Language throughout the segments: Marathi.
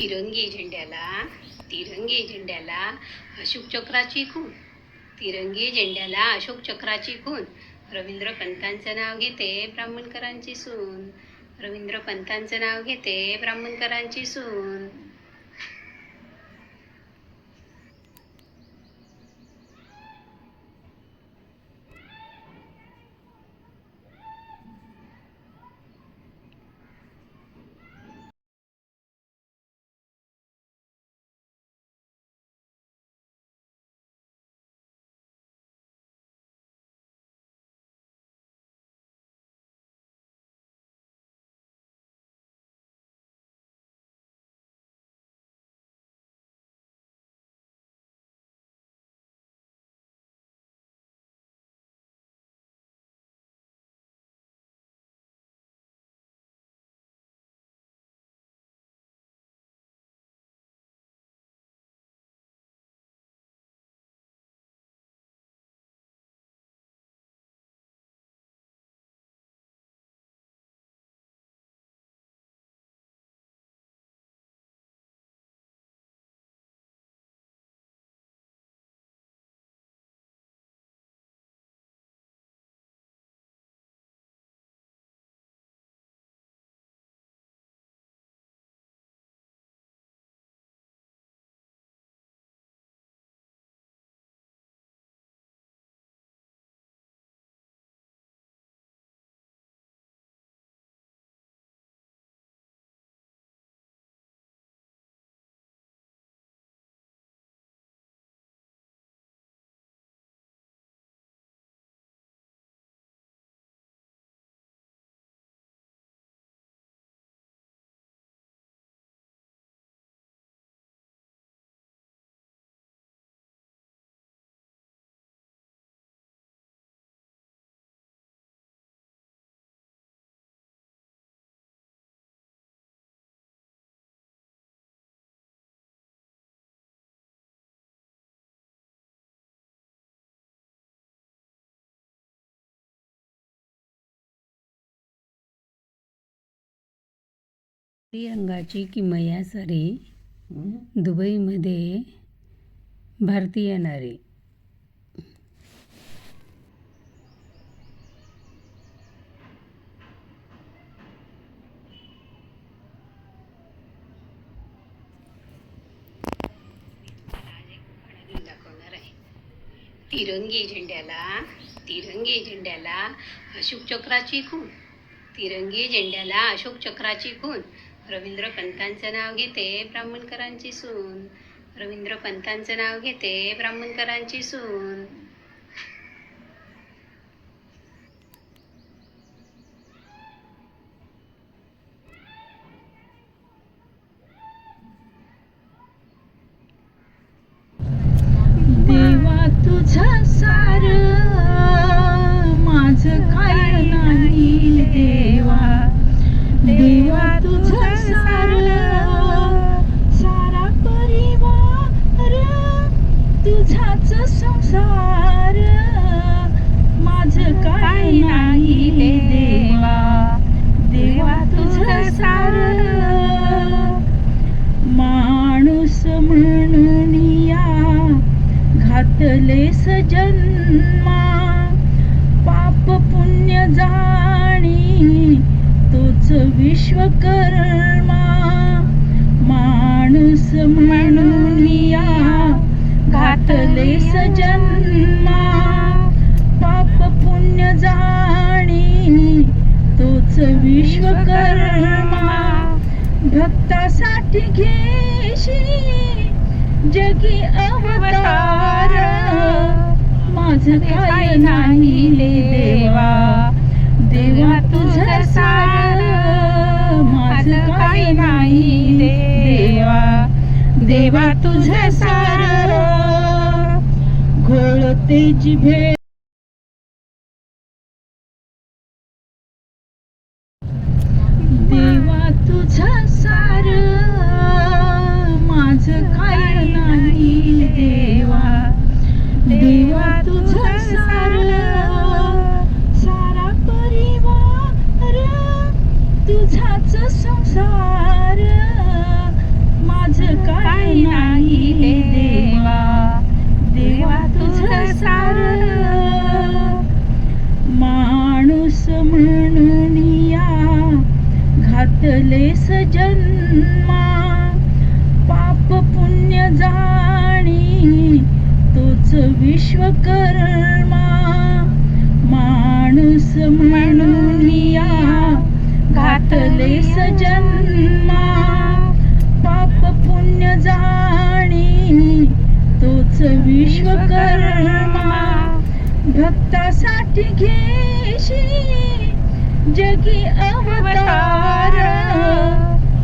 तिरंगी झेंड्याला तिरंगी झेंड्याला अशोक चक्राची खूण तिरंगी झेंड्याला अशोक चक्राची खूण रवींद्र पंतांचं नाव घेते ब्राह्मणकरांची सून. रवींद्र पंतांचं नाव घेते ब्राह्मणकरांची सून. रंगाची किमया सारी दुबईमध्ये भारतीय नारी. तिरंगी झेंड्याला तिरंगी झेंड्याला अशोक चक्राची खूण तिरंगी झेंड्याला अशोक चक्राची खूण रवींद्र पंतांचं नाव घेते ब्राह्मणकरांची सून. रवींद्र पंतांचं नाव घेते ब्राह्मणकरांची सून. घातलेस जन्मा पाप पुण्य जाणी तोच विश्वकर्मा. माणूस म्हणून या घातलेस जन्मा पाप पुण्य जाणी तोच विश्वकर्मा. भक्तासाठी घेशी जगी अवतार. माझ काय नाही देवा. देवा तुझं सार माझ काय नाही देवा. देवा तुझं सार. घोळ तेजी भेळ. देवा तुझं सार. माझ काय नाही देवा. देवा तुझा सारा सारा परिवार तुझाच संसार. माझ काय नाही देवा. देवा तुझा सार माणूस म्हणून घातले सजन्मा तोच विश्वकर्मा माणूस म्हणून या घातलेस जन्मा पाप पुण्य जाणी तोच विश्वकर्मा. भक्तासाठी घेशी जगी अवतार.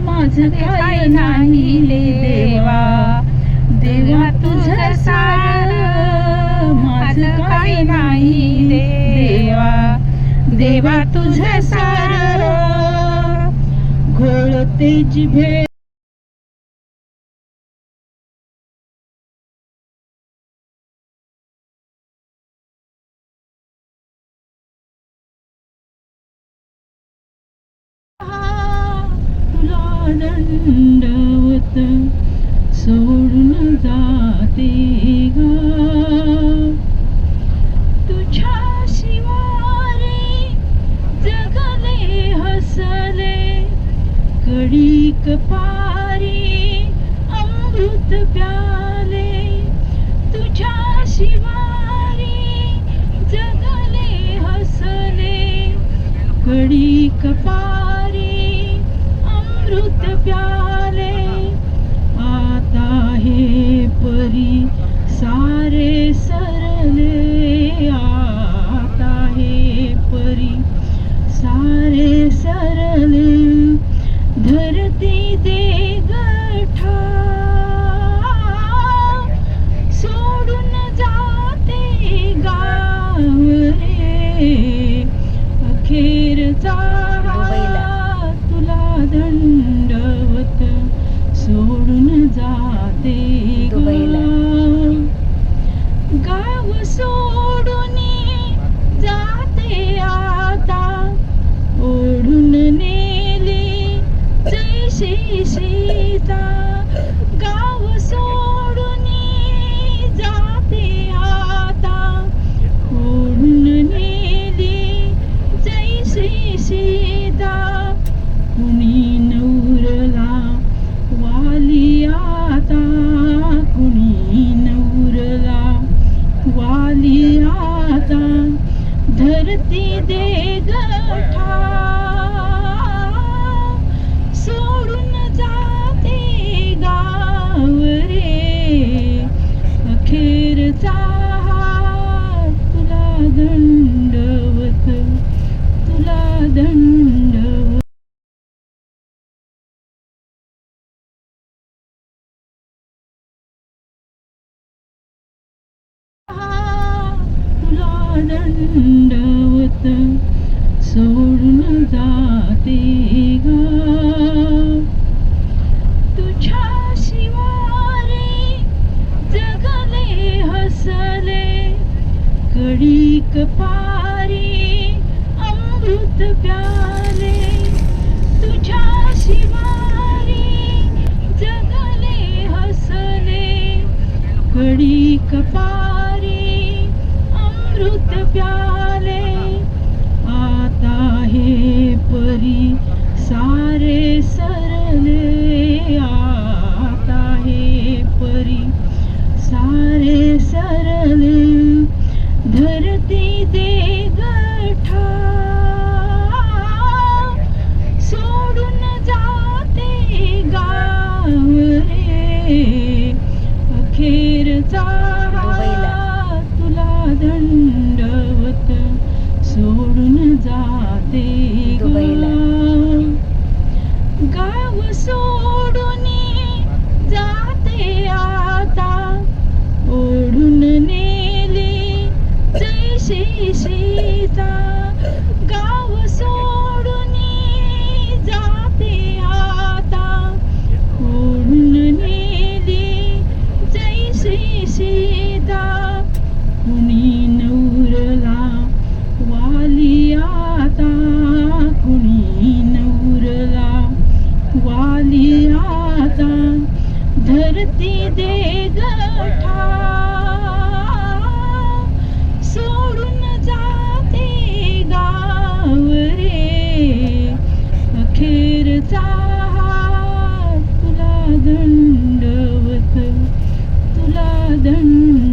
माझ काय नाही देवा. देवा तुझं सार माझ काही नाही देवा देवा तुझं सार घोळते जिभे तुला दंडवत सोडून जाते गा. तुझ्या शिवारे जगले हसले कडी कपा वाली आता धरती दे गठा. सोडून जाते गाव रे अखेरचा तुला दंडवत तुला दंड दंडवत सोडून जाते ग. तुझ्या शिवारे जगले हसले कडी पारी अमृत प्याले. तुझ्या शिवारी जगले हसले कडी कपारी अमृत प्याले आता हे परी सारे सरले आता हे परी सारे सरले धरती दे गठा सोडून जाते गाव. अखेरचा हात तुला दंडवत तुला दंड